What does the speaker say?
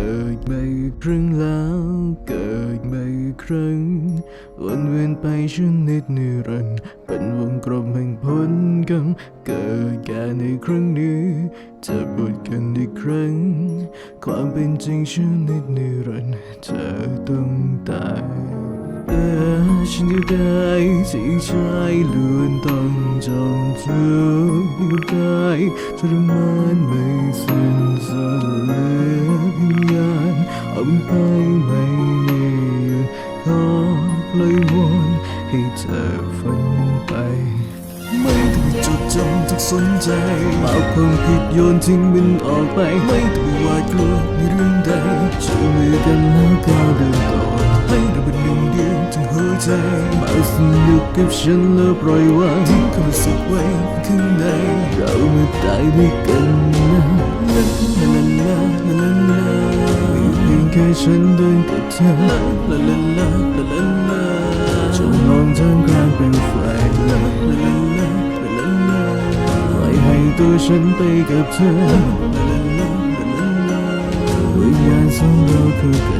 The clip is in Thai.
กิดมาครั้งแล้วเกิดมาครั้งวนเวียนไปชั่วนิดนิรันดร์เป็นวงกลมแห่งผลกรรมเกิดแก่ในครั้งนี้จะบทกันอีกครั้ง ความเป็นจริงชั่วนิดนิรันดร์เธอต้องตายเออฉันอยู่ได้ที่ใจล้วนต้องจองจุอยู่ได้ทรมานไม่ ณเอาไม่มีหยุดขอปล่อยวอนให้เธอฝันไป ไม่ต้องจดจำต้องสนใจเอาความผิดโยนทิ้งมันออกไป ไม่ต้องหวาดกลัวในเรื่องใดช่วยมือกันแล้วก้าวเดินต่อให้เราเป็นหนึ่งเดียวทั้งหัวใจมาสนุกกับฉันแล้วปล่อยวางทิ้งความรู้สึกไว้ข้างในเรามาตายด้วยกันนะ ฉันเดินกับเธอลาลาลาลาลาจงมองทางกลางเป็นไฟลาลาลาลาลาปล่อยให้ตัวฉันไปกับเธอวิญญาณสองเราคือกัน